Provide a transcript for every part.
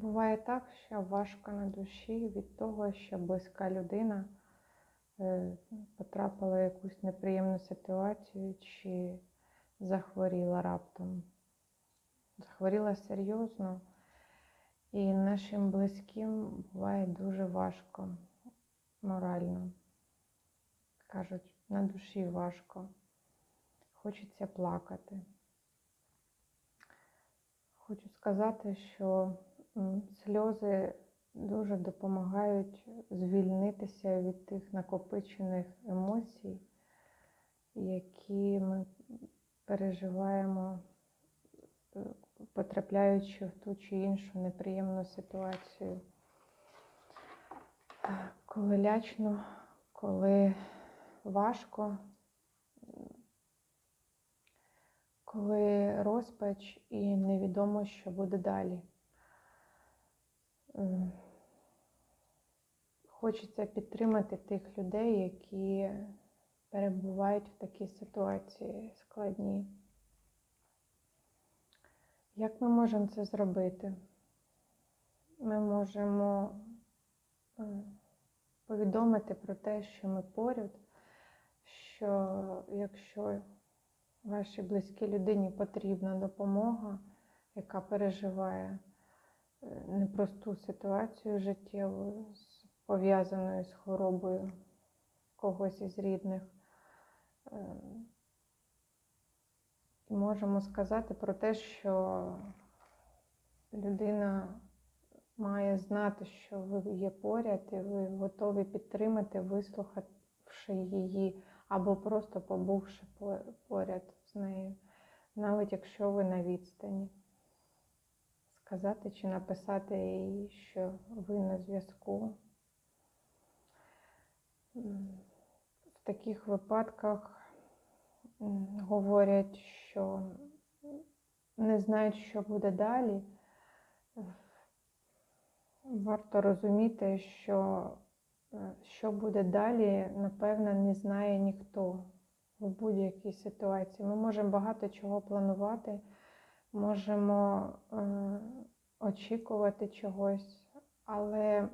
Буває так, що важко на душі від того, що близька людина е, потрапила в якусь неприємну ситуацію чи захворіла раптом. Захворіла серйозно, і нашим близьким буває дуже важко морально. Кажуть, на душі важко, хочеться плакати. Хочу сказати, що сльози дуже допомагають звільнитися від тих накопичених емоцій, які ми переживаємо, е, потрапляючи в ту чи іншу неприємну ситуацію. Е, Коли лячно, коли важко, коли розпач і невідомо, що буде далі. М, Хочеться підтримати тих людей, які перебувають в такій ситуації складній. Як ми можемо це зробити? Ми можемо е, повідомити про те, що ми поряд, що якщо вашій близькій людині потрібна допомога, яка переживає е, непросту ситуацію життєву, пов'язаною з хворобою когось із рідних. е, і Можемо сказати про те, що людина має знати, що ви є поряд, і ви готові підтримати, вислухавши її, або просто побувши поряд з нею, навіть якщо ви на відстані. Сказати чи написати їй, що ви на зв'язку. В таких випадках говорять, що не знають, що буде далі. Варто розуміти, що е, що буде далі, напевно, не знає ніхто в будь-якій ситуації. Ми можемо багато чого планувати, можемо е, очікувати чогось, але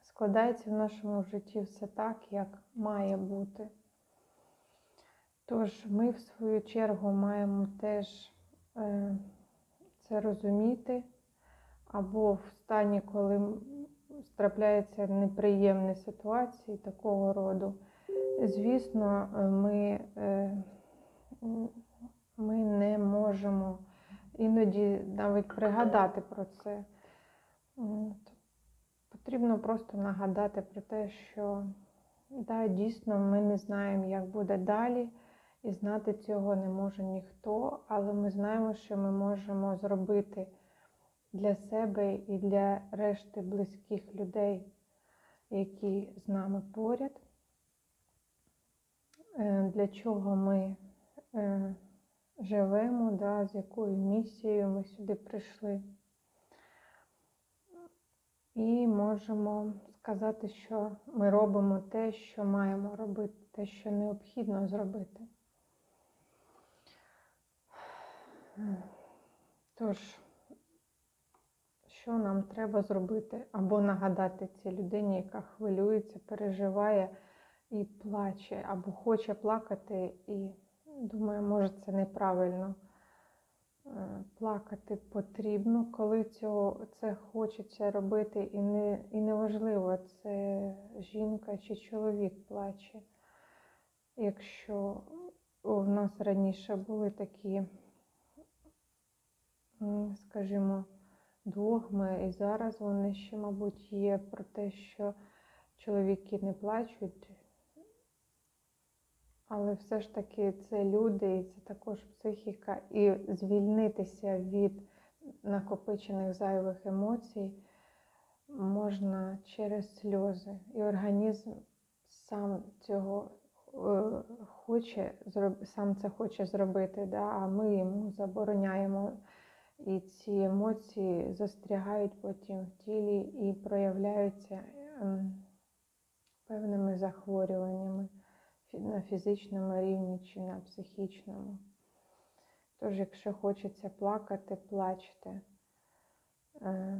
складається в нашому житті все так, як має бути. Тож ми, в свою чергу, маємо теж е, це розуміти, або в стані, коли трапляються неприємні ситуації такого роду. Звісно, е, ми, ми не можемо іноді навіть пригадати про це. Потрібно просто нагадати про те, що да, дійсно ми не знаємо, як буде далі, і знати цього не може ніхто, але ми знаємо, що ми можемо зробити для себе і для решти близьких людей, які з нами поряд. Е, Для чого ми е, живемо, да, з якою місією ми сюди прийшли. І можемо сказати, що ми робимо те, що маємо робити, те, що необхідно зробити. Тож, що нам треба зробити? Або нагадати цій людині, яка хвилюється, переживає і плаче, або хоче плакати, і думає, може, це неправильно. Е, Плакати потрібно, коли цього це хочеться робити, і не і неважливо, це жінка чи чоловік плаче. Якщо у нас раніше були такі, скажімо, догми, і зараз вони ще, мабуть, є про те, що чоловіки не плачуть, але все ж таки це люди, і це також психіка, і звільнитися від накопичених зайвих емоцій можна через сльози. І організм сам цього е, хоче, сам це хоче зробити, да? а ми йому забороняємо. І ці емоції застрягають потім в тілі і проявляються ем, певними захворюваннями на фізичному рівні чи на психічному. Тож, якщо хочеться плакати, плачте. Е,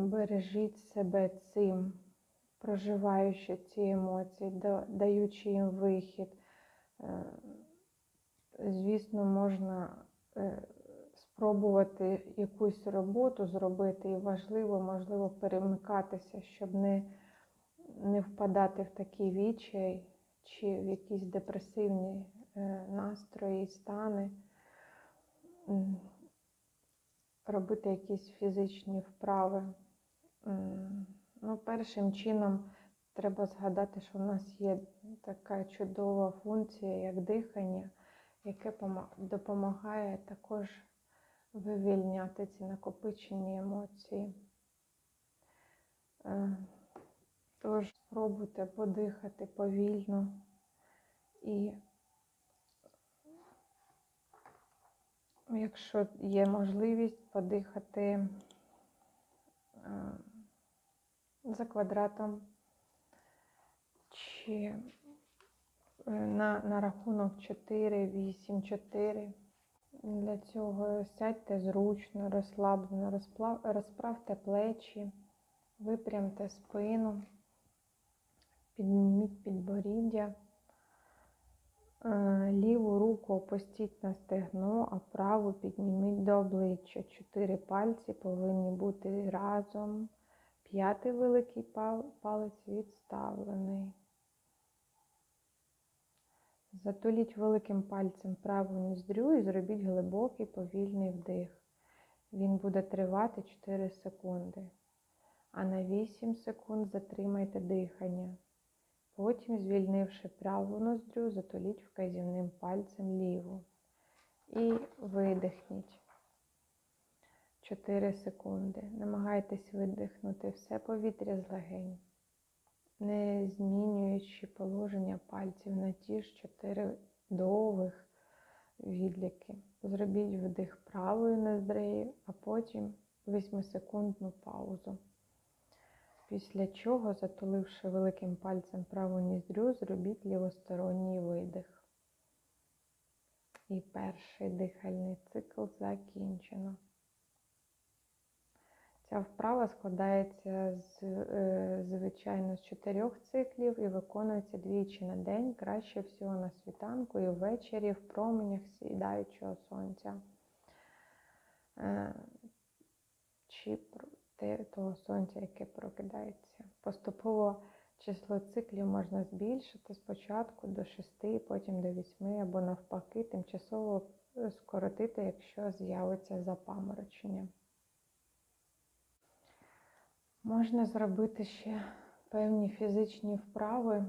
Бережіть себе цим, проживаючи ці емоції, даючи їм вихід. Е, Звісно, можна е, спробувати якусь роботу зробити, і важливо, можливо, перемикатися, щоб не, не впадати в такий відчай чи в якісь депресивні е, настрої, стани. Робити якісь фізичні вправи. Ну, першим чином треба згадати, що в нас є така чудова функція, як дихання, яке допомагає також вивільняти ці накопичені емоції. Тож спробуйте подихати повільно і якщо є можливість подихати е, за квадратом чи е, на, на рахунок 4, 8, 4. Для цього сядьте зручно, розслаблено, розправте плечі, випрямте спину, підніміть підборіддя. Е, Ліву руку опустіть на стегно, а праву підніміть до обличчя. Чотири пальці повинні бути разом. П'ятий великий палець відставлений. Затуліть великим пальцем праву ніздрю і зробіть глибокий повільний вдих. Він буде тривати 4 секунди. А на 8 секунд затримайте дихання. Потім, звільнивши праву ноздрю, затуліть вказівним пальцем ліву. І видихніть 4 секунди. Намагайтесь видихнути все повітря з легень, не змінюючи положення пальців на ті ж 4 довгих відліки. Зробіть вдих правою ноздрею, а потім 8-секундну паузу. Після чого, затуливши великим пальцем праву ніздрю, зробіть лівосторонній видих. І перший дихальний цикл закінчено. Ця вправа складається з, е, звичайно з чотирьох циклів і виконується двічі на день, краще всього на світанку і ввечері в променях сідаючого сонця. Е, Чи того сонця, яке прокидається. Поступово число циклів можна збільшити спочатку до 6, потім до 8, або навпаки, тимчасово е, скоротити, якщо з'явиться запаморочення. Можна зробити ще певні фізичні вправи,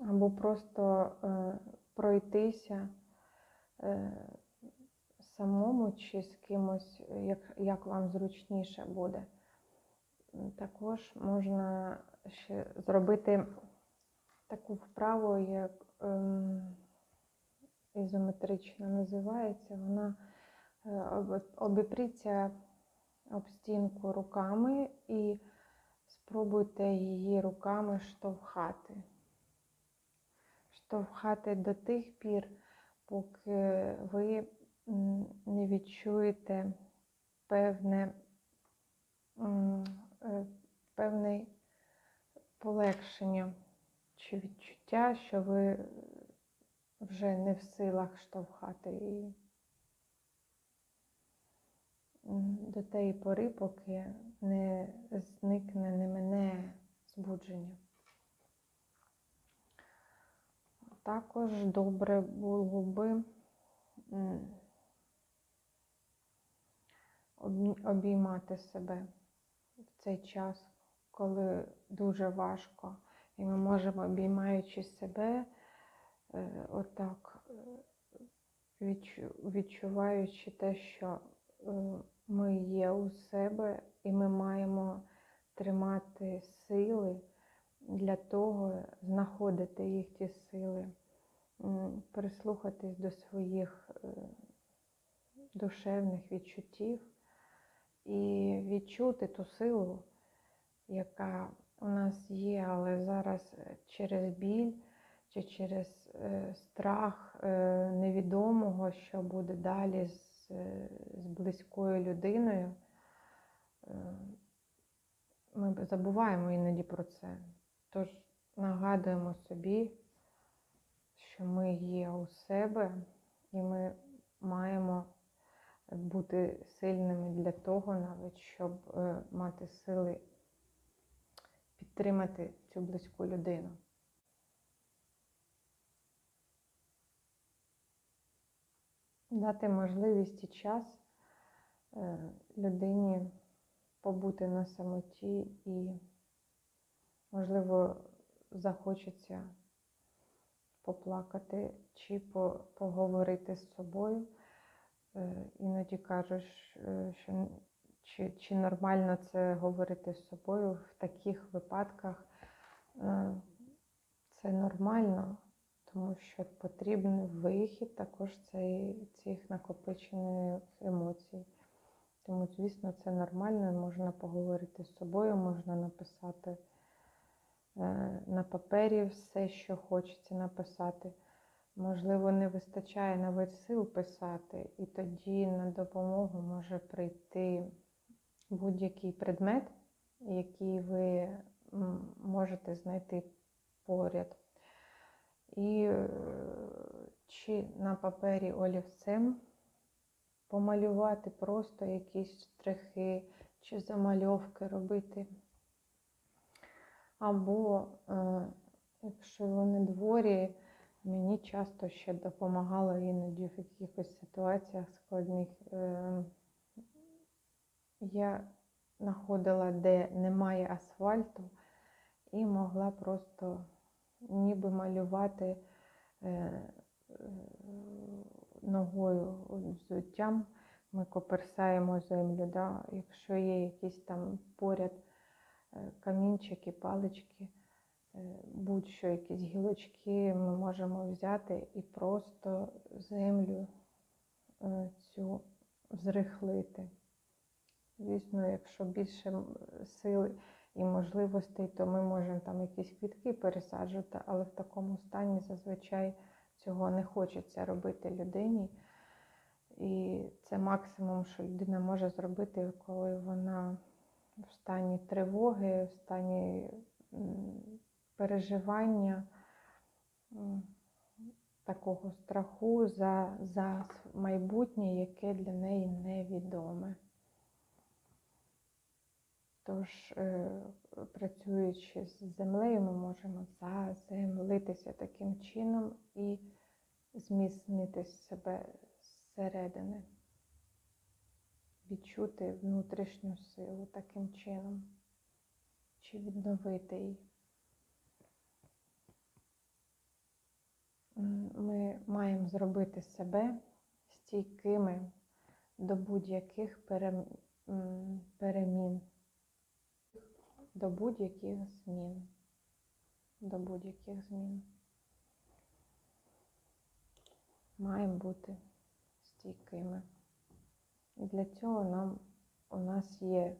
або просто е, пройтися е, самому чи з кимось, як, як вам зручніше буде. Також можна ще зробити таку вправу, як ем, ізометрично називається. Вона е, обіпріться об стінку руками і спробуйте її руками штовхати. Штовхати до тих пір, поки ви не відчуєте певне, е, певне полегшення чи відчуття, що ви вже не в силах штовхати її. До тієї пори, поки не зникне, не мине збудження. Також добре було би обіймати себе в цей час, коли дуже важко. І ми можемо, обіймаючи себе, е, отак, е, відчуваючи те, що е, ми є у себе, і ми маємо тримати сили для того, знаходити їх ті сили, прислухатись до своїх душевних відчуттів і відчути ту силу, яка у нас є, але зараз е, через біль чи через е, страх е, невідомого, що буде далі з з, близькою людиною, ми забуваємо іноді про це. Тож нагадуємо собі, що ми є у себе, і ми маємо бути сильними для того, навіть щоб е, мати сили підтримати цю близьку людину. Дати можливість і час е, людині побути на самоті і, можливо, захочеться поплакати чи поговорити з собою. Е, Іноді кажеш, е, що чи, чи нормально це говорити з собою в таких випадках. Е, Це нормально, тому що потрібен вихід також цих накопичених емоцій. Тому, звісно, це нормально, можна поговорити з собою, можна написати на папері все, що хочеться написати. Можливо, не вистачає навіть сил писати, і тоді на допомогу може прийти будь-який предмет, який ви можете знайти поряд. І е, чи на папері олівцем помалювати просто якісь штрихи чи замальовки робити. Або, е, якщо ви на дворі, мені часто ще допомагало іноді в якихось ситуаціях складних. е, Я знаходила, де немає асфальту, і могла просто ніби малювати е, е, ногою взуттям. Ми коперсаємо землю. Да? Якщо є якісь там поряд камінчики, палички, будь-що, якісь гілочки, ми можемо взяти і просто землю е, цю зрихлити. Звісно, якщо більше сил і можливостей, то ми можемо там якісь квітки пересаджувати, але в такому стані зазвичай цього не хочеться робити людині. І це максимум, що людина може зробити, коли вона в стані тривоги, в стані переживання, такого страху за, за майбутнє, яке для неї невідоме. Тож, е, працюючи з землею, ми можемо заземлитися таким чином і зміцнити себе зсередини, відчути внутрішню силу таким чином, чи відновити її. М, Ми маємо зробити себе стійкими до будь-яких перемін до будь-яких змін. До будь-яких змін. Маємо бути стійкими. І для цього нам, у нас є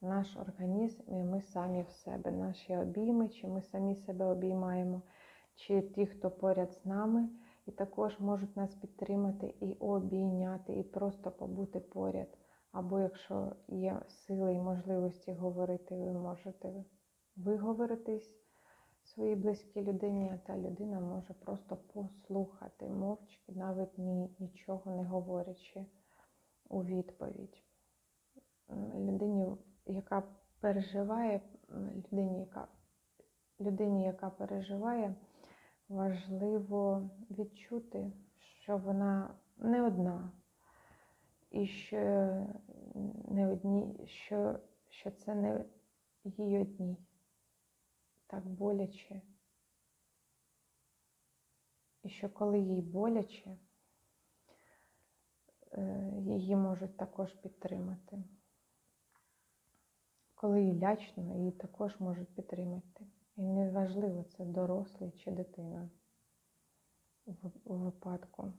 наш організм, і ми самі в себе, наші обійми, чи ми самі себе обіймаємо, чи ті, хто поряд з нами, і також можуть нас підтримати і обійняти, і просто побути поряд. Або якщо є сили і можливості говорити, ви можете виговоритись своїй близькій людині, а та людина може просто послухати мовчки, навіть ні, нічого не говорячи у відповідь. Людині, яка переживає, людині, яка, людині, яка переживає, важливо відчути, що вона не одна і що не одні, що, що це не їй одній. Так боляче. І що коли їй боляче, е, її можуть також підтримати. Коли їй лячно, її також можуть підтримати. І неважливо, це дорослий чи дитина у випадку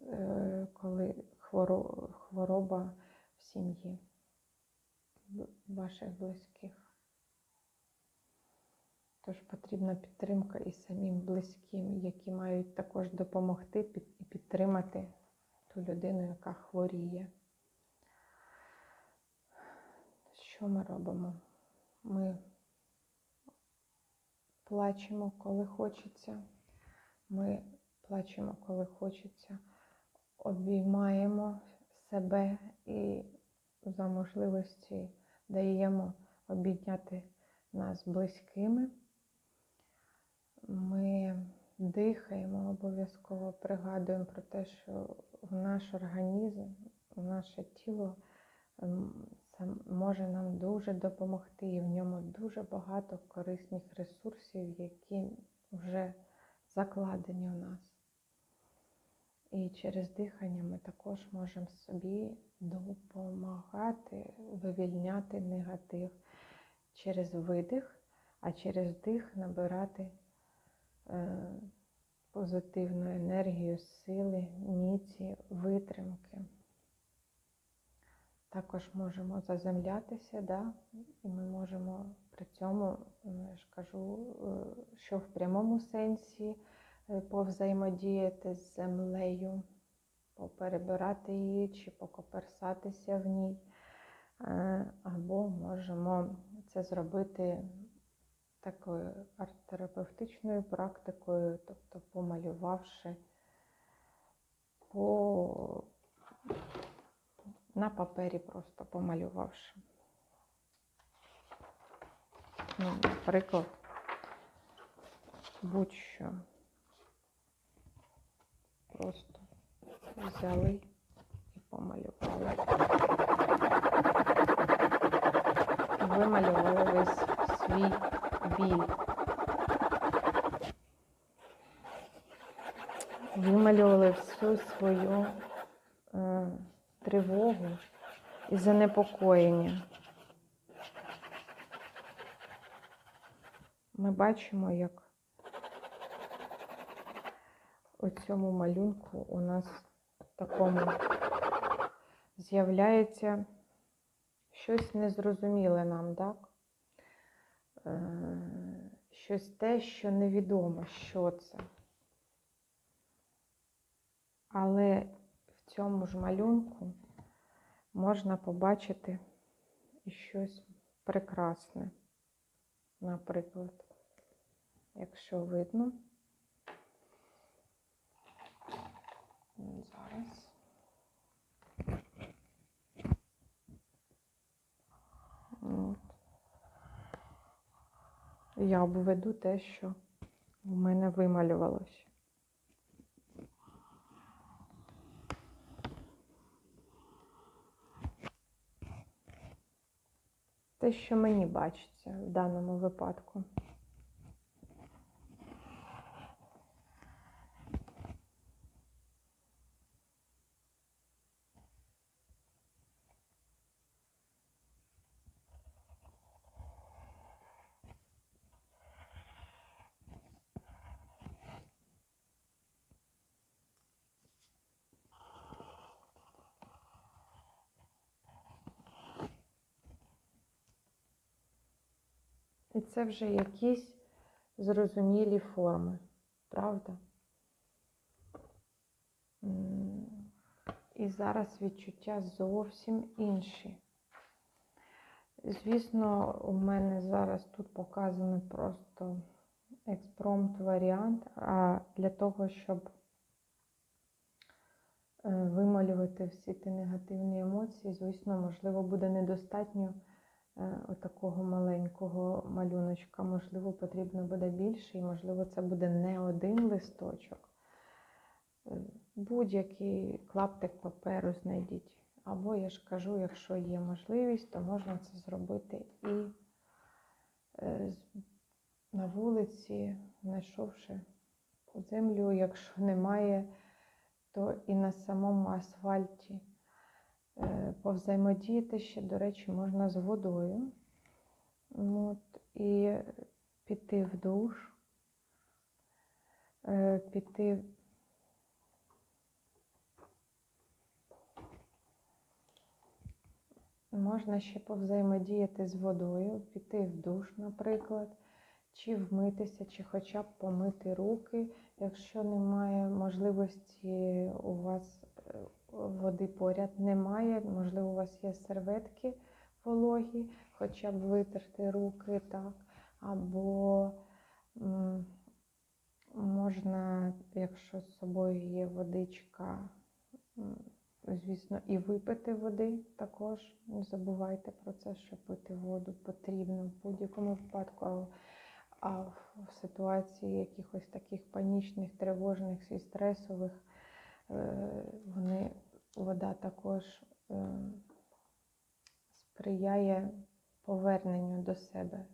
е, коли хвороба в сім'ї ваших близьких. Тож потрібна підтримка і самим близьким, які мають також допомогти і підтримати ту людину, яка хворіє. Що ми робимо? Ми плачемо, коли хочеться. Ми плачемо, коли хочеться. Обіймаємо себе і за можливості даємо обійняти нас близькими. Ми дихаємо, обов'язково пригадуємо про те, що в наш організм, в наше тіло ем, це може нам дуже допомогти, і в ньому дуже багато корисних ресурсів, які вже закладені у нас. І через дихання ми також можемо собі допомагати вивільняти негатив через видих, а через дих набирати е, позитивну енергію, сили, міці, витримки. Також можемо заземлятися, да? і ми можемо при цьому, ну, я ж кажу, е, що в прямому сенсі е, повзаємодіяти з землею, поперебирати її чи покоперсатися в ній. Е, Або можемо це зробити такою арт-терапевтичною практикою, тобто помалювавши по на папері просто помалювавши. Ну, наприклад, будь-що. Просто взяли і помалювали. Вималювали весь свій біль. Вималювали всю свою тривогу і занепокоєння. Ми бачимо, як у цьому малюнку у нас такому з'являється щось незрозуміле нам, так? Е, Щось те, що невідомо, що це. Але в цьому ж малюнку можна побачити щось прекрасне. Наприклад, якщо видно, зараз. От. Я обведу те, що в мене вималювалося. Те, що мені бачиться в даному випадку. І це вже якісь зрозумілі форми, правда? І зараз відчуття зовсім інші. Звісно, у мене зараз тут показаний просто експромт варіант, а для того, щоб е, вималювати всі ті негативні емоції, звісно, можливо, буде недостатньо отакого маленького малюночка. Можливо, потрібно буде більше, і, можливо, це буде не один листочок. Е, Будь-який клаптик паперу знайдіть. Або, я ж кажу, якщо є можливість, то можна це зробити і е, на вулиці, знайшовши землю, якщо немає, то і на самому асфальті. Е, Повзаємодіяти ще, до речі, можна з водою. От, і піти в душ, е, піти Можна ще повзаємодіяти з водою, піти в душ, наприклад, чи вмитися, чи хоча б помити руки, якщо немає можливості у вас е, води поряд немає, можливо, у вас є серветки вологі, хоча б витерти руки, так, або можна, якщо з собою є водичка, звісно, і випити води також. Не забувайте про це, що пити воду потрібно в будь-якому випадку. А, в ситуації якихось таких панічних, тривожних і стресових, е, вони, вода також е, сприяє поверненню до себе.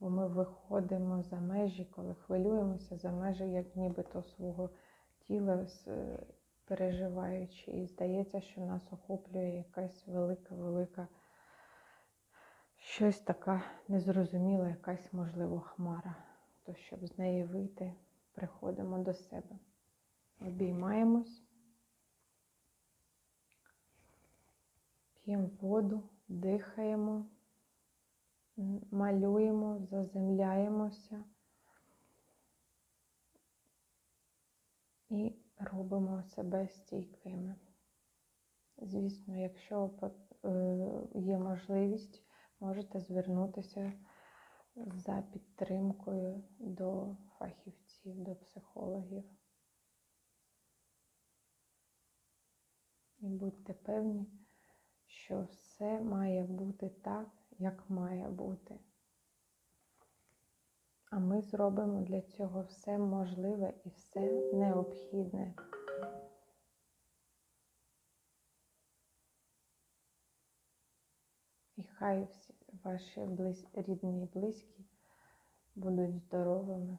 Бо ми виходимо за межі, коли хвилюємося за межі, як нібито свого тіла, е, переживаючи. І здається, що нас охоплює якась велика-велика, щось така незрозуміла, якась, можливо, хмара. То щоб з неї вийти, приходимо до себе. Обіймаємось, п'ємо воду, дихаємо, малюємо, заземляємося. і робимо себе стійкими. Звісно, якщо е, є можливість, можете звернутися за підтримкою до фахівців, до психологів. І будьте певні, що все має бути так, як має бути. А ми зробимо для цього все можливе і все необхідне. І хай всі ваші близь... рідні і близькі будуть здоровими.